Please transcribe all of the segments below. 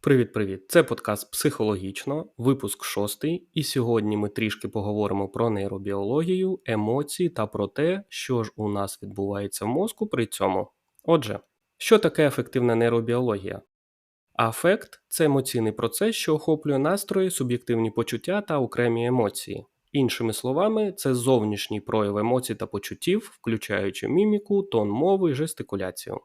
Привіт-привіт! Це подкаст Психологічно, випуск шостий, і сьогодні ми трішки поговоримо про нейробіологію, емоції та про те, що ж у нас відбувається в мозку при цьому. Отже, що таке ефективна нейробіологія? Афект це емоційний процес, що охоплює настрої, суб'єктивні почуття та окремі емоції. Іншими словами, це зовнішній прояв емоцій та почуттів, включаючи міміку, тон мови жестикуляцію.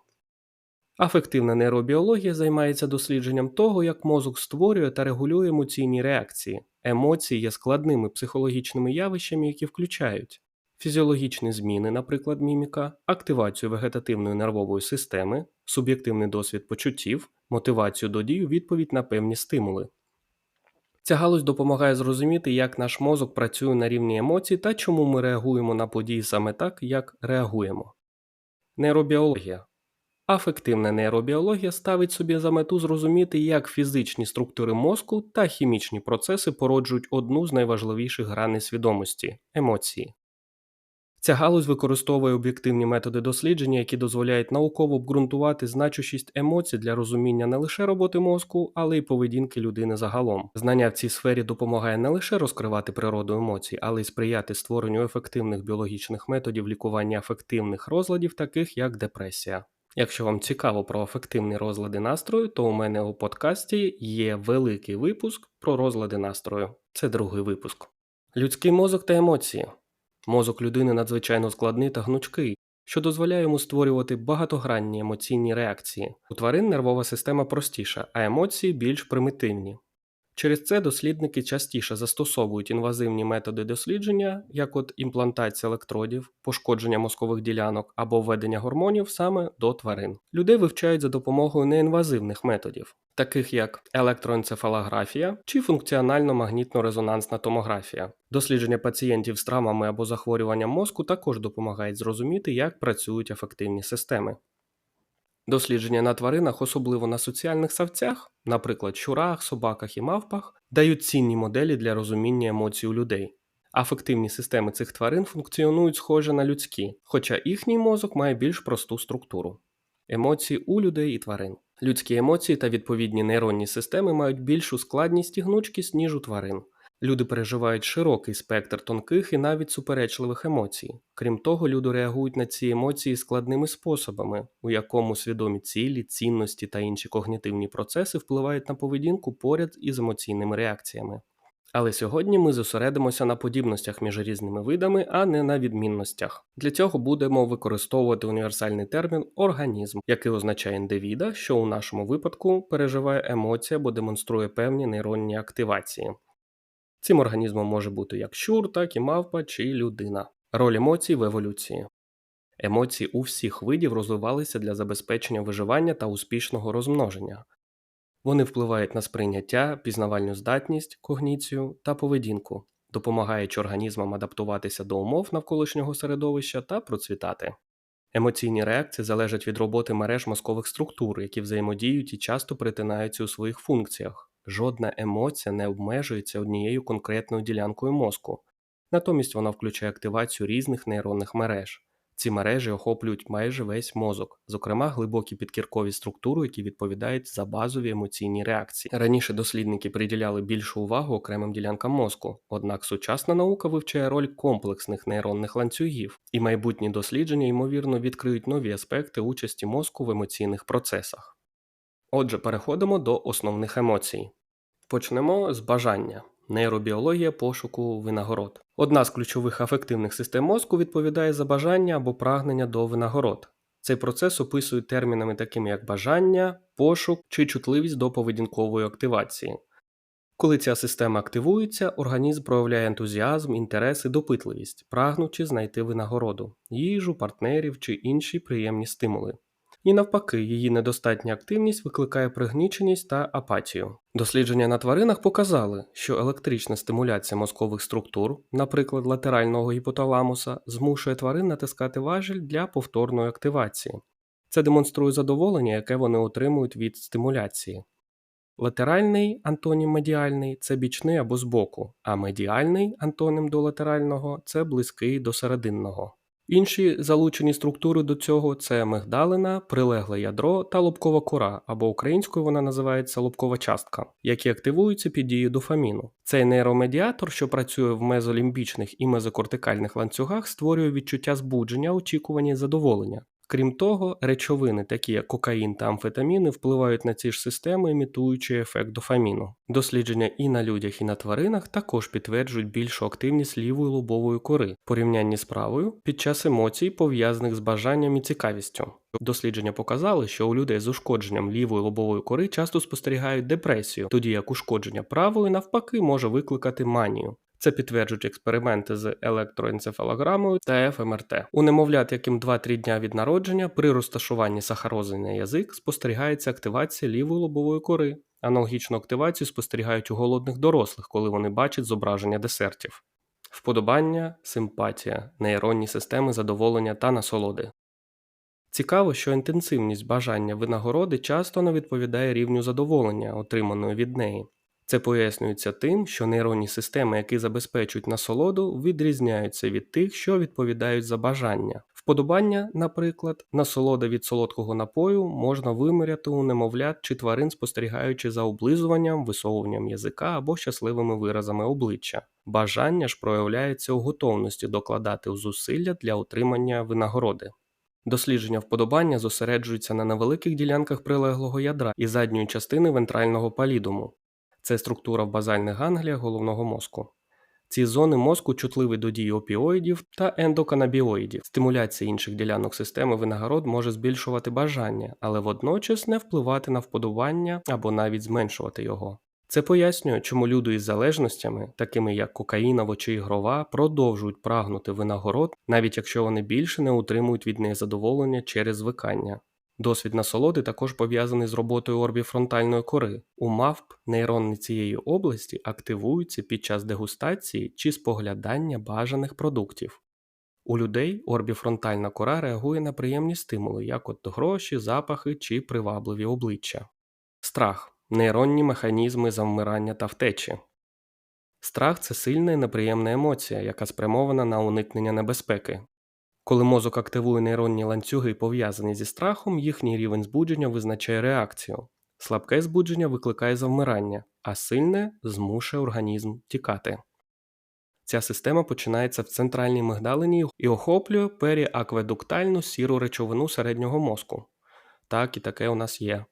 Афективна нейробіологія займається дослідженням того, як мозок створює та регулює емоційні реакції. Емоції є складними психологічними явищами, які включають фізіологічні зміни, наприклад, міміка, активацію вегетативної нервової системи, суб'єктивний досвід почуттів, мотивацію до дій у відповідь на певні стимули. Ця галузь допомагає зрозуміти, як наш мозок працює на рівні емоцій та чому ми реагуємо на події саме так, як реагуємо. Нейробіологія Афективна нейробіологія ставить собі за мету зрозуміти, як фізичні структури мозку та хімічні процеси породжують одну з найважливіших граней свідомості емоції. Ця галузь використовує об'єктивні методи дослідження, які дозволяють науково обґрунтувати значущість емоцій для розуміння не лише роботи мозку, але й поведінки людини загалом. Знання в цій сфері допомагає не лише розкривати природу емоцій, але й сприяти створенню ефективних біологічних методів лікування афективних розладів, таких як депресія. Якщо вам цікаво про ефективні розлади настрою, то у мене у подкасті є великий випуск про розлади настрою. Це другий випуск. Людський мозок та емоції. Мозок людини надзвичайно складний та гнучкий, що дозволяє йому створювати багатогранні емоційні реакції. У тварин нервова система простіша, а емоції більш примітивні. Через це дослідники частіше застосовують інвазивні методи дослідження, як от імплантація електродів, пошкодження мозкових ділянок або введення гормонів саме до тварин. Людей вивчають за допомогою неінвазивних методів, таких як електроенцефалографія чи функціонально-магнітно-резонансна томографія. Дослідження пацієнтів з травмами або захворюванням мозку також допомагають зрозуміти, як працюють ефективні системи. Дослідження на тваринах, особливо на соціальних савцях, наприклад, щурах, собаках і мавпах, дають цінні моделі для розуміння емоцій у людей. Афективні системи цих тварин функціонують схоже на людські, хоча їхній мозок має більш просту структуру. Емоції у людей і тварин. Людські емоції та відповідні нейронні системи мають більшу складність і гнучкість, ніж у тварин. Люди переживають широкий спектр тонких і навіть суперечливих емоцій. Крім того, люди реагують на ці емоції складними способами, у якому свідомі цілі, цінності та інші когнітивні процеси впливають на поведінку поряд із емоційними реакціями. Але сьогодні ми зосередимося на подібностях між різними видами, а не на відмінностях. Для цього будемо використовувати універсальний термін організм, який означає індивіда, що у нашому випадку переживає емоції або демонструє певні нейронні активації. Цим організмом може бути як щур, так і мавпа чи людина. Роль емоцій в еволюції. Емоції у всіх видів розвивалися для забезпечення виживання та успішного розмноження. Вони впливають на сприйняття, пізнавальну здатність, когніцію та поведінку, допомагаючи організмам адаптуватися до умов навколишнього середовища та процвітати. Емоційні реакції залежать від роботи мереж мозкових структур, які взаємодіють і часто перетинаються у своїх функціях. Жодна емоція не обмежується однією конкретною ділянкою мозку, натомість вона включає активацію різних нейронних мереж. Ці мережі охоплюють майже весь мозок, зокрема глибокі підкіркові структури, які відповідають за базові емоційні реакції. Раніше дослідники приділяли більшу увагу окремим ділянкам мозку, однак сучасна наука вивчає роль комплексних нейронних ланцюгів, і майбутні дослідження, ймовірно, відкриють нові аспекти участі мозку в емоційних процесах. Отже, переходимо до основних емоцій. Почнемо з бажання. Нейробіологія пошуку винагород. Одна з ключових афективних систем мозку відповідає за бажання або прагнення до винагород. Цей процес описують термінами такими як бажання, пошук чи чутливість до поведінкової активації. Коли ця система активується, організм проявляє ентузіазм, інтерес і допитливість, прагнучи знайти винагороду, їжу, партнерів чи інші приємні стимули. І навпаки, її недостатня активність викликає пригніченість та апатію. Дослідження на тваринах показали, що електрична стимуляція мозкових структур, наприклад, латерального гіпоталамуса, змушує тварин натискати важіль для повторної активації. Це демонструє задоволення, яке вони отримують від стимуляції. Латеральний антонім медіальний це бічний або збоку, а медіальний антонім до латерального це близький до серединного. Інші залучені структури до цього це мигдалина, прилегле ядро та лобкова кора, або українською вона називається лобкова частка, які активуються під дією дофаміну. Цей нейромедіатор, що працює в мезолімбічних і мезокортикальних ланцюгах, створює відчуття збудження, очікування і задоволення. Крім того, речовини, такі як кокаїн та амфетаміни, впливають на ці ж системи, імітуючи ефект дофаміну. Дослідження і на людях, і на тваринах також підтверджують більшу активність лівої лобової кори в порівнянні з правою під час емоцій, пов'язаних з бажанням і цікавістю. Дослідження показали, що у людей з ушкодженням лівої лобової кори часто спостерігають депресію, тоді як ушкодження правої навпаки може викликати манію. Це підтверджують експерименти з електроенцефалограмою та ФМРТ. У немовлят, яким 2-3 дня від народження, при розташуванні сахарози на язик спостерігається активація лівої лобової кори. Аналогічну активацію спостерігають у голодних дорослих, коли вони бачать зображення десертів. Вподобання, симпатія, нейронні системи задоволення та насолоди. Цікаво, що інтенсивність бажання винагороди часто не відповідає рівню задоволення, отриманої від неї. Це пояснюється тим, що нейронні системи, які забезпечують насолоду, відрізняються від тих, що відповідають за бажання. Вподобання, наприклад, насолода від солодкого напою можна виміряти у немовлят чи тварин, спостерігаючи за облизуванням, висовуванням язика або щасливими виразами обличчя. Бажання ж проявляється у готовності докладати зусилля для отримання винагороди. Дослідження вподобання зосереджуються на невеликих ділянках прилеглого ядра і задньої частини вентрального палідуму. Це структура в базальних гангліях головного мозку. Ці зони мозку чутливі до дії опіоїдів та ендоканабіоїдів. Стимуляція інших ділянок системи винагород може збільшувати бажання, але водночас не впливати на вподобання або навіть зменшувати його. Це пояснює, чому люди із залежностями, такими як кокаїнова чи ігрова, продовжують прагнути винагород, навіть якщо вони більше не отримують від неї задоволення через звикання. Досвід насолоди також пов'язаний з роботою орбіфронтальної кори. У мавп нейрони цієї області активуються під час дегустації чи споглядання бажаних продуктів. У людей орбіфронтальна кора реагує на приємні стимули, як от гроші, запахи чи привабливі обличчя. Страх нейронні механізми завмирання та втечі. Страх це сильна і неприємна емоція, яка спрямована на уникнення небезпеки. Коли мозок активує нейронні ланцюги, пов'язані зі страхом, їхній рівень збудження визначає реакцію. Слабке збудження викликає завмирання, а сильне змушує організм тікати. Ця система починається в центральній мигдалині і охоплює періакведуктальну сіру речовину середнього мозку. Так і таке у нас є.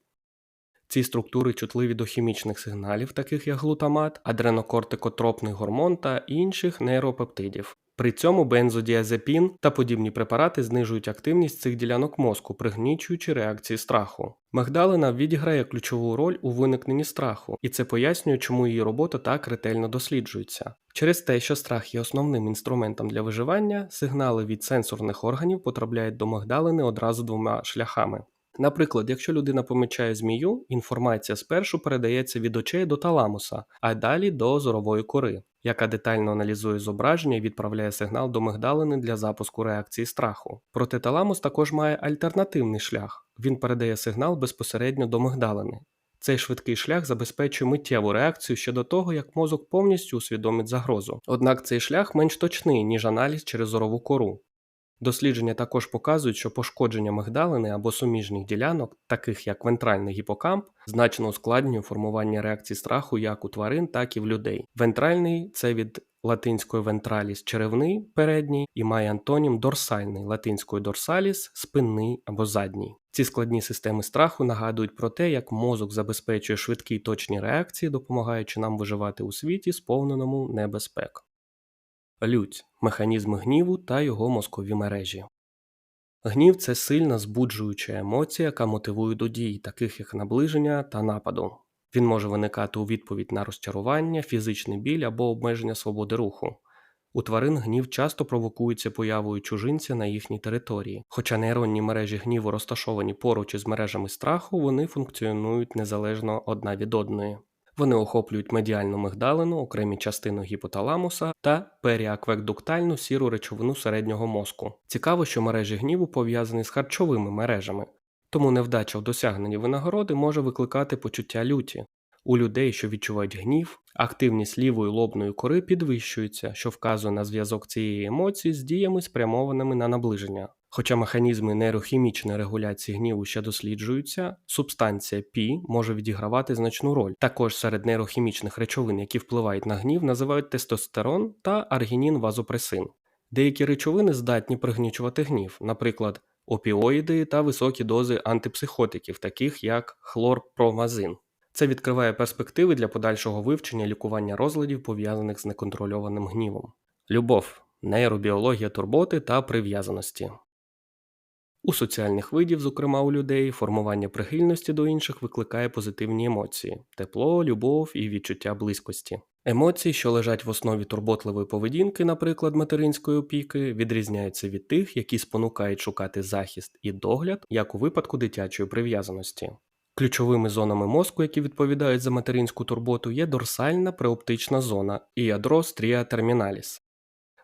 Ці структури чутливі до хімічних сигналів, таких як глутамат, адренокортикотропний гормон та інших нейропептидів. При цьому бензодіазепін та подібні препарати знижують активність цих ділянок мозку, пригнічуючи реакції страху. Магдалина відіграє ключову роль у виникненні страху, і це пояснює, чому її робота так ретельно досліджується. Через те, що страх є основним інструментом для виживання, сигнали від сенсорних органів потрапляють до магдалини одразу двома шляхами. Наприклад, якщо людина помічає змію, інформація спершу передається від очей до таламуса, а далі до зорової кори, яка детально аналізує зображення і відправляє сигнал до мигдалини для запуску реакції страху. Проте таламус також має альтернативний шлях він передає сигнал безпосередньо до мигдалини. Цей швидкий шлях забезпечує миттєву реакцію ще до того, як мозок повністю усвідомить загрозу. Однак цей шлях менш точний, ніж аналіз через зорову кору. Дослідження також показують, що пошкодження мигдалини або суміжних ділянок, таких як вентральний гіпокамп, значно ускладнює формування реакцій страху як у тварин, так і в людей. Вентральний це від латинської вентраліс черевний передній і має антонім дорсальний латинської дорсаліс спинний або задній. Ці складні системи страху нагадують про те, як мозок забезпечує швидкі й точні реакції, допомагаючи нам виживати у світі, сповненому небезпек. Лють механізми гніву та його мозкові мережі. Гнів це сильна збуджуюча емоція, яка мотивує до дій, таких як наближення та нападу. Він може виникати у відповідь на розчарування, фізичний біль або обмеження свободи руху. У тварин гнів часто провокується появою чужинця на їхній території. Хоча нейронні мережі гніву розташовані поруч із мережами страху, вони функціонують незалежно одна від одної. Вони охоплюють медіальну мигдалину, окремі частини гіпоталамуса та періакведуктальну сіру речовину середнього мозку. Цікаво, що мережі гніву пов'язані з харчовими мережами, тому невдача в досягненні винагороди може викликати почуття люті. У людей, що відчувають гнів, активність лівої лобної кори підвищується, що вказує на зв'язок цієї емоції з діями, спрямованими на наближення. Хоча механізми нейрохімічної регуляції гніву ще досліджуються, субстанція Пі може відігравати значну роль. Також серед нейрохімічних речовин, які впливають на гнів, називають тестостерон та аргінін вазопресин. Деякі речовини здатні пригнічувати гнів, наприклад, опіоїди та високі дози антипсихотиків, таких як хлорпромазин. Це відкриває перспективи для подальшого вивчення лікування розладів, пов'язаних з неконтрольованим гнівом. Любов, нейробіологія турботи та прив'язаності. У соціальних видів, зокрема у людей, формування прихильності до інших викликає позитивні емоції тепло, любов і відчуття близькості. Емоції, що лежать в основі турботливої поведінки, наприклад, материнської опіки, відрізняються від тих, які спонукають шукати захист і догляд, як у випадку дитячої прив'язаності. Ключовими зонами мозку, які відповідають за материнську турботу, є дорсальна преоптична зона і ядро стрія терміналіс.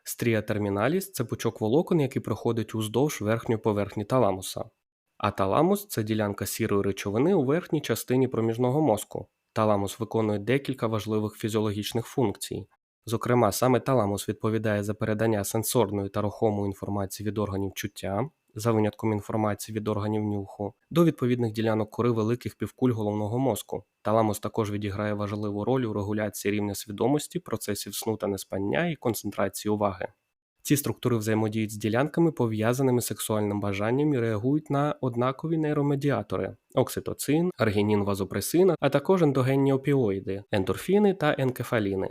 Стрія терміналіс це пучок волокон, який проходить уздовж верхньої поверхні таламуса. А таламус це ділянка сірої речовини у верхній частині проміжного мозку. Таламус виконує декілька важливих фізіологічних функцій. Зокрема, саме таламус відповідає за передання сенсорної та рухомої інформації від органів чуття, за винятком інформації від органів нюху, до відповідних ділянок кори великих півкуль головного мозку. Таламус також відіграє важливу роль у регуляції рівня свідомості, процесів сну та неспання і концентрації уваги. Ці структури взаємодіють з ділянками, пов'язаними з сексуальним бажанням і реагують на однакові нейромедіатори окситоцин, аргінін вазопресина, а також ендогенні опіоїди, ендорфіни та енкефаліни.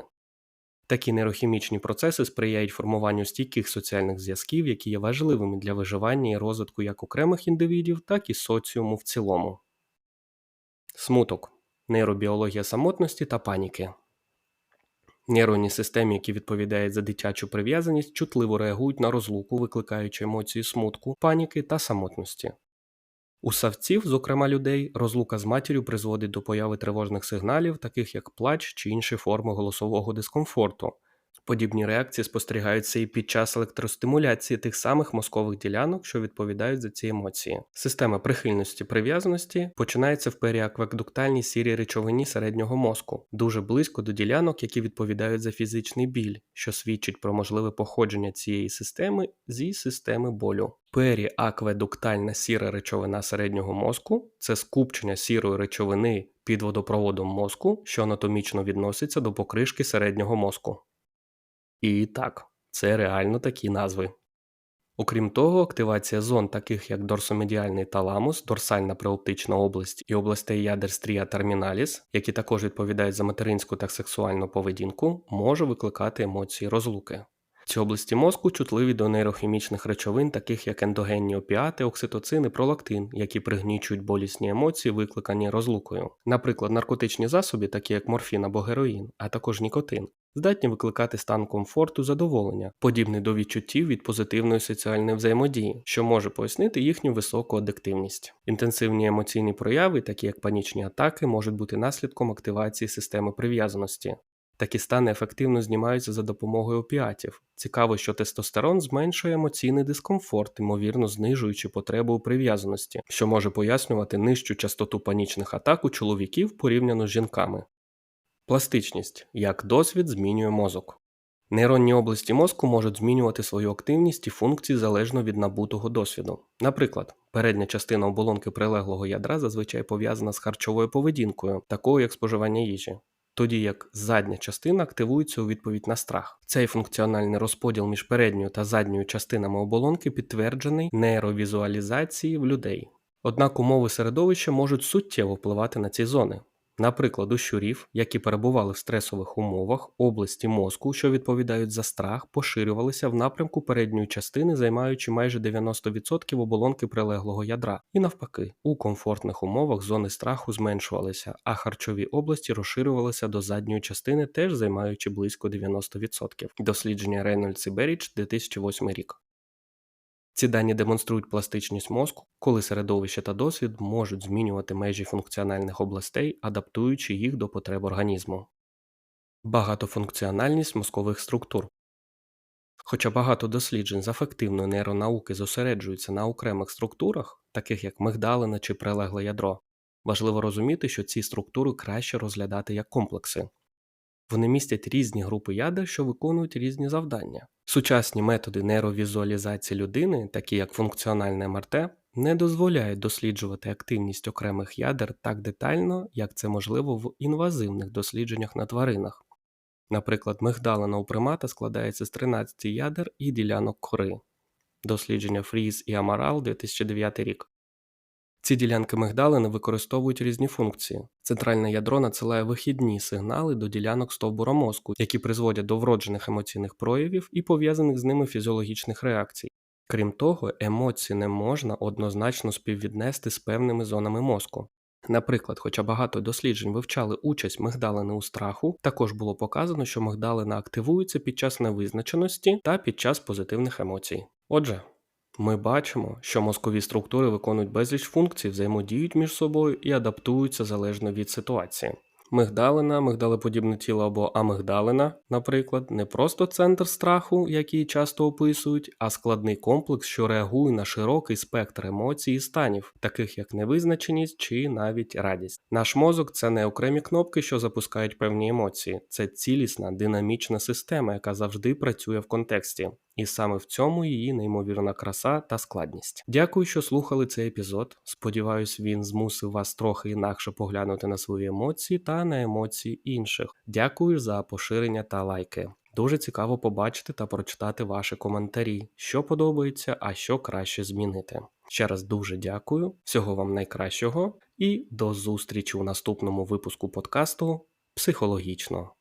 Такі нейрохімічні процеси сприяють формуванню стійких соціальних зв'язків, які є важливими для виживання і розвитку як окремих індивідів, так і соціуму в цілому. Смуток нейробіологія самотності та паніки. Нейронні системи, які відповідають за дитячу прив'язаність, чутливо реагують на розлуку, викликаючи емоції смутку, паніки та самотності. У савців, зокрема людей, розлука з матір'ю призводить до появи тривожних сигналів, таких як плач чи інші форми голосового дискомфорту. Подібні реакції спостерігаються і під час електростимуляції тих самих мозкових ділянок, що відповідають за ці емоції. Система прихильності прив'язаності починається в періакведуктальній сірій речовині середнього мозку, дуже близько до ділянок, які відповідають за фізичний біль, що свідчить про можливе походження цієї системи зі системи болю. Періакведуктальна сіра речовина середнього мозку це скупчення сірої речовини під водопроводом мозку, що анатомічно відноситься до покришки середнього мозку. І так, це реально такі назви. Окрім того, активація зон, таких як дорсомедіальний таламус, дорсальна преоптична область і областей ядер стрія терміналіс, які також відповідають за материнську та сексуальну поведінку, може викликати емоції розлуки. Ці області мозку чутливі до нейрохімічних речовин, таких як ендогенні опіати, окситоцин і пролактин, які пригнічують болісні емоції, викликані розлукою. Наприклад, наркотичні засоби, такі як морфін або героїн, а також нікотин, здатні викликати стан комфорту задоволення, подібний до відчуттів від позитивної соціальної взаємодії, що може пояснити їхню високу адиктивність. Інтенсивні емоційні прояви, такі як панічні атаки, можуть бути наслідком активації системи прив'язаності. Такі стани ефективно знімаються за допомогою опіатів. Цікаво, що тестостерон зменшує емоційний дискомфорт, ймовірно знижуючи потребу у прив'язаності, що може пояснювати нижчу частоту панічних атак у чоловіків порівняно з жінками. Пластичність як досвід змінює мозок. Нейронні області мозку можуть змінювати свою активність і функції залежно від набутого досвіду. Наприклад, передня частина оболонки прилеглого ядра зазвичай пов'язана з харчовою поведінкою, такою як споживання їжі, тоді як задня частина активується у відповідь на страх. Цей функціональний розподіл між передньою та задньою частинами оболонки підтверджений нейровізуалізації в людей. Однак умови середовища можуть суттєво впливати на ці зони. Наприклад, у щурів, які перебували в стресових умовах, області мозку, що відповідають за страх, поширювалися в напрямку передньої частини, займаючи майже 90% оболонки прилеглого ядра, і навпаки, у комфортних умовах зони страху зменшувалися, а харчові області розширювалися до задньої частини, теж займаючи близько 90%. Дослідження Reynolds і Беріч 2008 рік. Ці дані демонструють пластичність мозку, коли середовище та досвід можуть змінювати межі функціональних областей, адаптуючи їх до потреб організму. Багатофункціональність мозкових структур. Хоча багато досліджень з афективної нейронауки зосереджуються на окремих структурах, таких як мигдалина чи прилегле ядро, Важливо розуміти, що ці структури краще розглядати як комплекси. Вони містять різні групи ядер, що виконують різні завдання. Сучасні методи нейровізуалізації людини, такі як функціональне МРТ, не дозволяють досліджувати активність окремих ядер так детально, як це можливо в інвазивних дослідженнях на тваринах. Наприклад, мигдалина у примата складається з 13 ядер і ділянок кори. Дослідження Фріз і Амарал 2009 рік. Ці ділянки мигдалини використовують різні функції. Центральне ядро надсилає вихідні сигнали до ділянок стовбура мозку, які призводять до вроджених емоційних проявів і пов'язаних з ними фізіологічних реакцій. Крім того, емоції не можна однозначно співвіднести з певними зонами мозку. Наприклад, хоча багато досліджень вивчали участь мигдалини у страху, також було показано, що мигдалина активується під час невизначеності та під час позитивних емоцій. Отже, ми бачимо, що мозкові структури виконують безліч функцій, взаємодіють між собою і адаптуються залежно від ситуації. Мигдалина, мигдалеподібне тіло або амигдалина, наприклад, не просто центр страху, який часто описують, а складний комплекс, що реагує на широкий спектр емоцій і станів, таких як невизначеність чи навіть радість. Наш мозок це не окремі кнопки, що запускають певні емоції, це цілісна динамічна система, яка завжди працює в контексті. І саме в цьому її неймовірна краса та складність. Дякую, що слухали цей епізод. Сподіваюсь, він змусив вас трохи інакше поглянути на свої емоції та на емоції інших. Дякую за поширення та лайки. Дуже цікаво побачити та прочитати ваші коментарі, що подобається, а що краще змінити. Ще раз дуже дякую, всього вам найкращого і до зустрічі у наступному випуску подкасту психологічно.